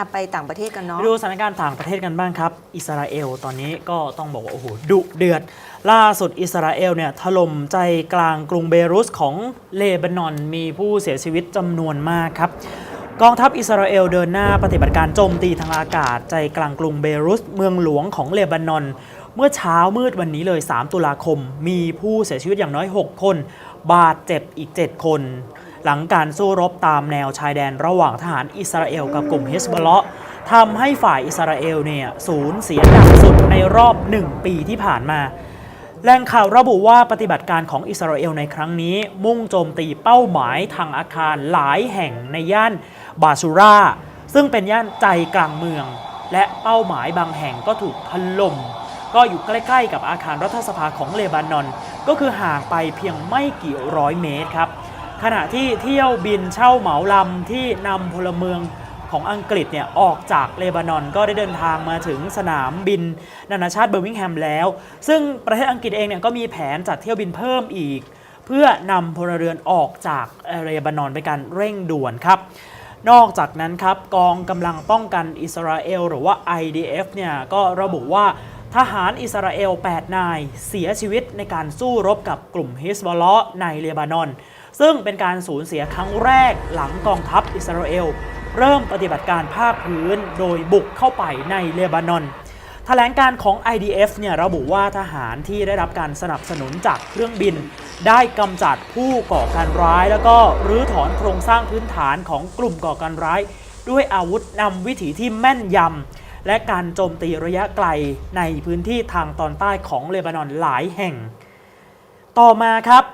อะไปต่างประเทศกันเนาะ ไปดูสถานการณ์ต่างประเทศกันบ้างครับ อิสราเอลตอนนี้ก็ต้องบอกว่าโอ้โหดุเดือด ล่าสุดอิสราเอลเนี่ยถล่มใจกลางกรุงเบรุสของเลบานอนมีผู้เสียชีวิตจำนวนมากครับ กองทัพอิสราเอลเดินหน้าปฏิบัติการโจมตีทางอากาศ ใจกลางกรุงเบรุสเมืองหลวงของเลบานอน เมื่อเช้ามืดวันนี้เลย 3 ตุลาคม มีผู้เสียชีวิตอย่างน้อย 6 คน บาดเจ็บอีก 7 คน หลังการสู้รบตามแนวชายแดนระหว่างทหารอิสราเอลกับกลุ่มเฮสบอลเลาะทำให้ฝ่ายอิสราเอลเนี่ยสูญเสียหนักสุดในรอบ 1 ปีที่ผ่านมาแหล่งข่าวระบุว่าปฏิบัติการของอิสราเอลในครั้งนี้ มุ่งโจมตีเป้าหมายทางอาคารหลายแห่งในย่านบาชูราซึ่งเป็นย่านใจกลางเมือง และเป้าหมายบางแห่งก็ถูกถล่มก็อยู่ใกล้ๆ กับอาคารรัฐสภาของเลบานอน ก็คือห่างไปเพียงไม่กี่ร้อยเมตรครับ ขณะที่เที่ยวบินเช่าเหมาลำที่นำพลเมืองของอังกฤษเนี่ยออกจากเลบานอนก็ได้เดินทางมาถึงสนามบินนานาชาติเบอร์มิงแฮมแล้ว ซึ่งประเทศอังกฤษเองเนี่ยก็มีแผนจัดเที่ยวบินเพิ่มอีก เพื่อนำพลเรือนออกจากเลบานอนไปนการเร่งด่วนครับนอกจากนั้นครับกองกำลังป้องกันอิสราเอลหรือว่า IDF เนี่ยก็ระบุว่าทหารอิสราเอล 8 นาย เสียชีวิตในการสู้รบกับกลุ่มฮิสบอลเลาะในเลบานอน ซึ่งเป็นการสูญเสียครั้งแรกหลังกองทัพอิสราเอล เริ่มปฏิบัติการภาคพื้นโดยบุกเข้าไปในเลบานอนแถลงการของ IDF เนี่ยระบุว่าทหารที่ได้รับการสนับสนุนจากเครื่องบิน ได้กำจัดผู้ก่อการร้าย แล้วก็รื้อถอนโครงสร้างพื้นฐานของกลุ่มก่อการร้าย ด้วยอาวุธนำวิถีที่แม่นยำและการโจมตีระยะไกลในพื้นที่ทางตอนใต้ของเลบานอนหลายแห่ง ต่อมาครับ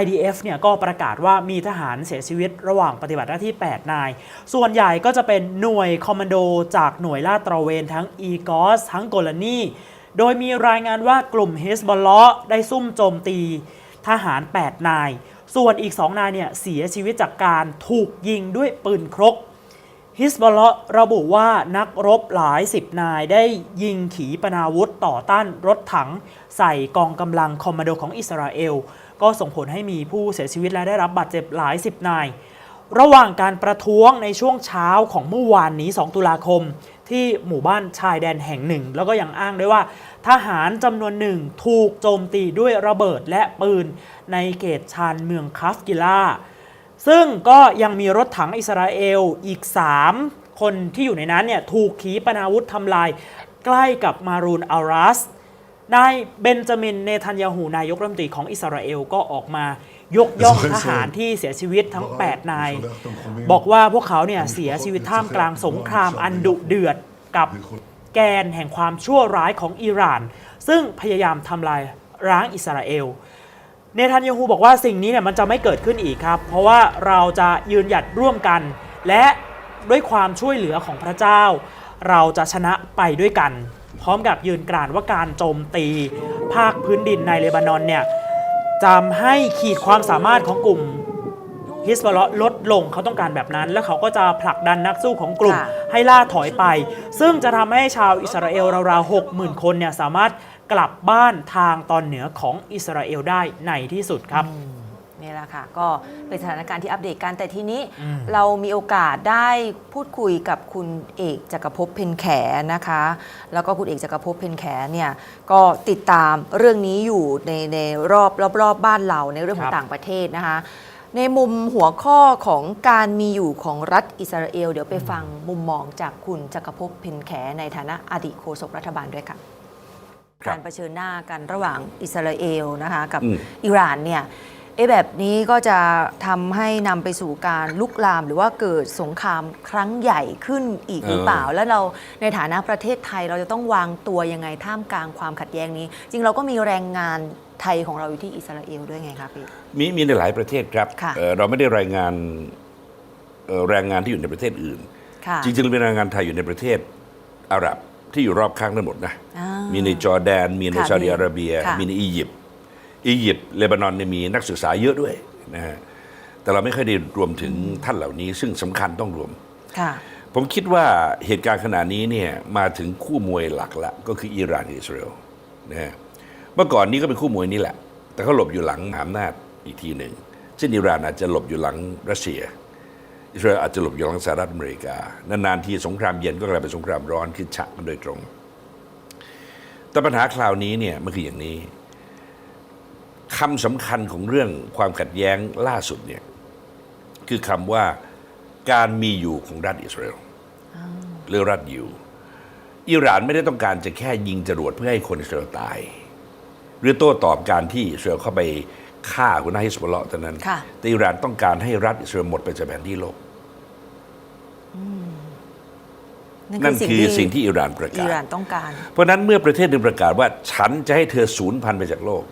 IDF เนี่ยก็ประกาศว่ามีทหารเสียชีวิตระหว่างปฏิบัติหน้าที่ 8 นาย ส่วนใหญ่ก็จะเป็นหน่วยคอมมานโดจากหน่วยลาดตระเวนทั้งอีกอสทั้งโกลานีโดยมีรายงานว่ากลุ่มเฮสบอลเลาะได้ซุ่มโจมตีทหาร 8 นาย ส่วนอีก 2 นายเนี่ยเสียชีวิตจากการถูกยิงด้วยปืนครกฮิสบอลเลาะระบุว่านักรบหลายสิบนายได้ยิงขีปนาวุธต่อต้านรถถัง ใส่กองกำลังคอมมานโดของอิสราเอล ก็ส่งผลให้มีผู้เสียชีวิตและได้รับบาดเจ็บหลายสิบนาย ระหว่างการประท้วงในช่วงเช้าของเมื่อวานนี้ 2 ตุลาคม ที่หมู่บ้านชายแดนแห่งหนึ่ง แล้วก็ยังอ้างด้วยว่า ทหารจำนวนหนึ่งถูกโจมตีด้วยระเบิดและปืน ในเขตชานเมืองคัฟกิล่าซึ่งก็ยังมีรถถังอิสราเอลอีก 3 คนที่อยู่ในนั้นเนี่ยถูกขีปนาวุธทำลายใกล้กับมารูนอารัส นายเบนจามินเนทันยาหูนายกรัฐมนตรีของอิสราเอลก็ออกมายกย่องทหารที่เสียชีวิตทั้ง 8 นาย บอกว่าพวกเขาเนี่ยเสียชีวิตท่ามกลางสงครามอันดุเดือดกับแกนแห่งความชั่วร้ายของอิหร่าน ซึ่งพยายามทำลายร้างอิสราเอล เนทันยาฮูบอกว่าสิ่งนี้เนี่ยมันจะไม่เกิดขึ้นอีกครับ เพราะว่าเราจะยืนหยัดร่วมกัน และด้วยความช่วยเหลือของพระเจ้า เราจะชนะไปด้วยกัน พร้อมกับยืนกรานว่าการโจมตี ภาคพื้นดินในเลบานอนเนี่ยจำให้ขีดความสามารถของกลุ่มฮิสบอลลดลงเขาต้องการแบบนั้น แล้วเขาก็จะผลักดันนักสู้ของกลุ่ม ให้ล่าถอยไป ซึ่งจะทำให้ชาวอิสราเอลราวๆ6 0,000คนเนี่ยสามารถกลับบ้านทางตอนเหนือของอิสราเอลได้ในที่สุดครับ นี่แหละค่ะ ก็เป็นสถานการณ์ที่อัปเดตกัน แต่ทีนี้อืมเรามีโอกาสได้พูดคุยกับคุณเอกจักรภพเพนแขนะคะ แล้วก็คุณเอกจักรภพเพนแขเนี่ยก็ติดตามเรื่องนี้อยู่ในในรอบรอบรอบบ้านเราในเรื่องขอคงรับต่างประเทศนะคะ ในมุมหัวข้อของการมีอยู่ของรัฐอิสราเอล เดี๋ยวไปฟังมุมมองจากคุณจักรภพเพนแขในฐานะอดีตโฆษกรัฐบาลด้วยค่ะครับการเผชิญหน้ากันระหว่างอิสราเอลนะคะกับอืมอิหร่านเนี่ย เอะแบบนี้ก็จะทำให้นำไปสู่การลุกลาม หรือว่าเกิดสงครามครั้งใหญ่ขึ้นอีกหรือเปล่า แล้วเราในฐานะประเทศไทยเราจะต้องวางตัวยังไงท่ามกลางความขัดแย้งนี้ จริงเราก็มีแรงงานไทยของเราอยู่ที่อิสราเอลด้วยไงคะพี่ มีมีในหลายประเทศครับค่ะ เอ่อเราไม่ได้รายงานเอ่อแรงงานที่อยู่ในประเทศอื่น ค่ะ จริงๆเราเป็นแรงงานไทยอยู่ในประเทศอาหรับที่อยู่รอบข้างทั้งหมดนะ อ่ามีในจอร์แดน มีในค่ะซาอุดิอาระเบีย ค่ะมีในอียิปต์ อียิปต์เลบานอนเนี่ยมีนักศึกษาเยอะด้วยนะฮะแต่เราไม่ค่อยได้รวมถึงท่านเหล่านี้ ซึ่งสำคัญต้องรวมค่ะผมคิดว่าเหตุการณ์ขณะนี้เนี่ยมาถึงคู่มวยหลักละก็คืออิหร่านกับอิสราเอลนะฮะเมื่อก่อนนี้ก็เป็นคู่มวยนี่แหละ แต่เขาหลบอยู่หลังมหาอำนาจอีกทีหนึ่งเช่นอิหร่านอาจจะหลบอยู่หลังรัสเซียอิสราเอลอาจจะหลบอยู่หลังสหรัฐอเมริกานานๆทีสงครามเย็นก็กลายเป็นสงครามร้อนคือฉะกันโดยตรง แต่ปัญหาคราวนี้เนี่ยมันคืออย่างนี้ คำสำคัญของเรื่องความขัดแย้งล่าสุดเนี่ยคือคำว่าการมีอยู่ของรัฐอิสราเอลหรือรัฐอยู่อิหร่านไม่ได้ต้องการจะแค่ยิงจรวดเพื่อให้คนอิสราเอลตาย หรือโต้ตอบการที่อิสราเอลเข้าไปฆ่าหัวหน้าฮิสบุลเลาะห์ตอนนั้นค่ะแต่อิหร่านต้องการให้รัฐอิสราเอลหมดไปจากแผนที่โลกนั่นคือสิ่งที่อิหร่านประอิกาศหร่านต้องการ เพราะฉะนั้นเมื่อประเทศหนึ่งประกาศว่าฉันจะให้เธอสูญพันธุ์ไปจากโลก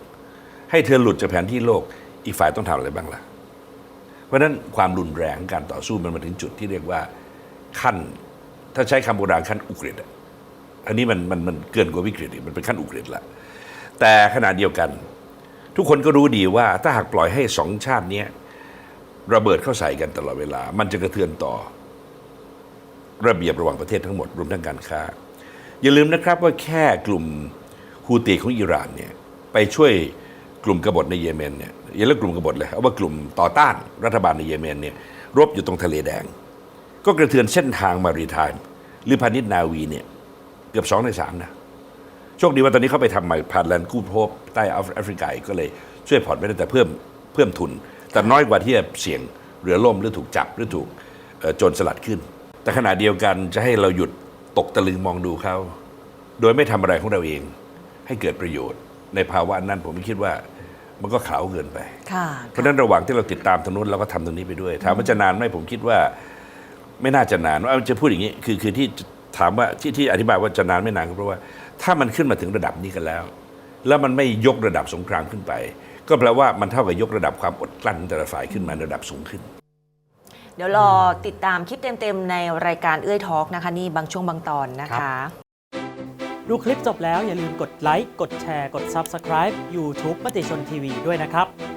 ให้เธอหลุดจากแผนที่โลก อีกฝ่ายต้องทำอะไรบ้างล่ะ เพราะฉะนั้นความรุนแรงการต่อสู้มันมาถึงจุดที่เรียกว่าขั้น ถ้าใช้คำโบราณขั้นอุกฤษอันนี้มันมันมันเกินกว่าวิกฤตมันเป็นขั้นอุกฤษละแต่ขณะเดียวกัน ทุกคนก็รู้ดีว่าถ้าหากปล่อยให้สองชาตินี้ระเบิดเข้าใส่กันตลอดเวลา มันจะกระเทือนต่อ ระเบียบระหว่างประเทศทั้งหมดรวมทั้งการค้า อย่าลืมนะครับว่าแค่กลุ่มฮูติของอิหร่านเนี่ยไปช่วย กลุ่มกบฏในเยเมนเนี่ยอย่าเรียกกลุ่มกบฏเลยเอาว่ากลุ่มต่อต้านรัฐบาลในเยเมนเนี่ยรบอยู่ตรงทะเลแดง ก็กระเทือนเส้นทางมารีไทม์หรือพาณิชย์นาวีเนี่ยเกือบสองในสามนะโชคดีว่าตอนนี้เขาไปทำใหม่ผ่านแลนด์กู้พบใต้แอฟริกากก็เลยช่วยผ่อนไม่ได้แต่เพิ่มเพิ่มทุน แต่น้อยกว่าที่จะเสี่ยงเรือล่มหรือถูกจับหรือถูกโจรสลัดขึ้น แต่ขณะเดียวกันจะให้เราหยุดตกตะลึงมองดูเขาโดยไม่ทำอะไรของเราเอง ให้เกิดประโยชน์ ในภาวะนั้นผมคิดว่ามันก็ขาวเกินไป ค่ะเพราะฉะนั้นระหว่างที่เราติดตามตรงนู้นเราก็ทำตรงนี้ไปด้วย ถามว่าจะนานไหมผมคิดว่า ไม่น่าจะนานเอาจะพูดอย่างนี้คือคือที่ถามว่าที่ที่อธิบายว่าจะนานไม่นานก็เพราะว่า ถ้ามันขึ้นมาถึงระดับนี้กันแล้ว แล้วมันไม่ยกระดับสงครามขึ้นไป ก็แปลว่ามันเท่ากับยกระดับความอดกลั้นของแต่ละฝ่ายขึ้นมาในระดับสูงขึ้น เดี๋ยวรอติดตามคลิปเต็มๆในรายการเอื้อยทอล์กนะคะ นี่บางช่วงบางตอนนะครัคะบ ดูคลิปจบแล้วอย่าลืมกดไลค์ กดแชร์ กด Subscribe YouTube มติชนทีวีด้วยนะครับ